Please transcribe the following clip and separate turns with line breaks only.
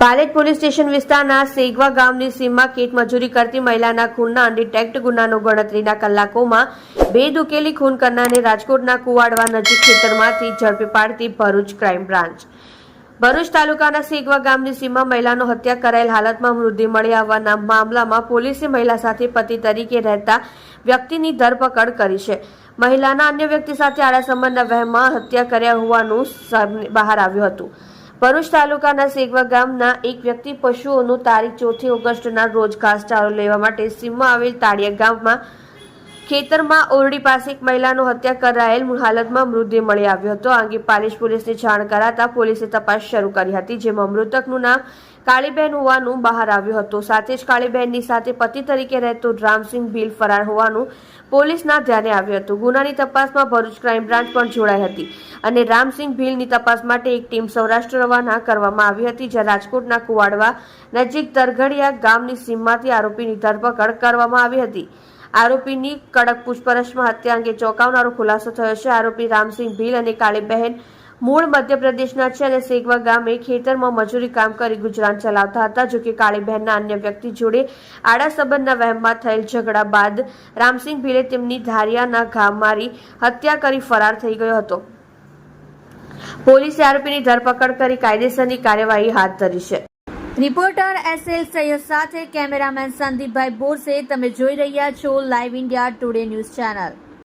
Palej police station વિસ્તારના સેગવા ગામની સીમમાં કીટ મજૂરી કરતી મહિલાના ખૂનના અનડિટેક્ટ ગુનાનો ગણતરીના કલાકોમાં બે દુકેલી ખૂન કરનારને રાજકોટના કુવાડવા નજીક ખેતરમાંથી ઝડપી પાડતી ભરૂચ ક્રાઇમ બ્રાન્ચ. ભરૂચ તાલુકાના સેગવા ગામની સીમમાં મહિલાનો હત્યા કરાયેલ હાલતમાં મૃત્યુ મળી આવવાના મામલામાં પોલીસે મહિલા સાથે પતિ તરીકે રહેતા વ્યક્તિની ધરપકડ કરી છે. મહિલાના અન્ય વ્યક્તિ સાથે આડા સંબંધના વહેમાં હત્યા કર્યા હોવાનું બહાર આવ્યું હતું. ભરૂચ તાલુકાના સેગવા ગામના એક વ્યક્તિ પશુઓનું તારીખ ચોથી ઓગસ્ટના રોજ ઘાસચારો લેવા માટે સીમમાં આવેલ તાળિયા ગામમાં ખેતરમાં ઓરડી પાસે એક મહિલાનો હત્યા કરાયેલ હાલતમાં મૃતદેહ મળી આવ્યો હતો. આ અંગે પાલિશ પોલીસને જાણ કરાતા પોલીસે તપાસ શરૂ કરી હતી, જેમાં મૃતકનું નામ કાળીબેન હોવાનું બહાર આવ્યું હતું. સાથે જ કાળીબેનની સાથે પતિ તરીકે રહેતો રામસિંહ ભીલ ફરાર હોવાનું પોલીસના ધ્યાને આવ્યું હતું. ગુનાની તપાસમાં ભરૂચ ક્રાઇમ બ્રાન્ચ પણ જોડાઈ હતી અને રામસિંહ ભીલની તપાસ માટે એક ટીમ સૌરાષ્ટ્ર રવાના કરવામાં આવી હતી, જ્યાં રાજકોટના કુવાડવા નજીક તરઘડિયા ગામની સીમમાંથી આરોપીની ધરપકડ કરવામાં આવી હતી. આરોપીની કડક પૂછપરછમાં હત્યા અંગે ચોંકાવનારો ખુલાસો થયો છે. આરોપી રામસિંહ ભીલ અને કાળીબહેન મૂળ મધ્યપ્રદેશના છે અને સેગવા ગામે ખેતરમાં મજૂરી કામ કરી ગુજરાન ચલાવતા હતા, જો કે કાળીબહેનના અન્ય વ્યક્તિ જોડે આડા સંબંધના વહેમમાં થયેલ ઝઘડા બાદ રામસિંહ ભીલે તેમની ધારિયાના ઘા મારી હત્યા કરી ફરાર થઈ ગયો હતો. પોલીસે આરોપીની ધરપકડ કરી કાયદેસરની કાર્યવાહી હાથ ધરી છે.
રિપોર્ટર એસ એલ સૈયદ સાથે કેમેરામેન સંદીપભાઈ બોરસે, તમે જોઈ રહ્યા છો live India Today news channel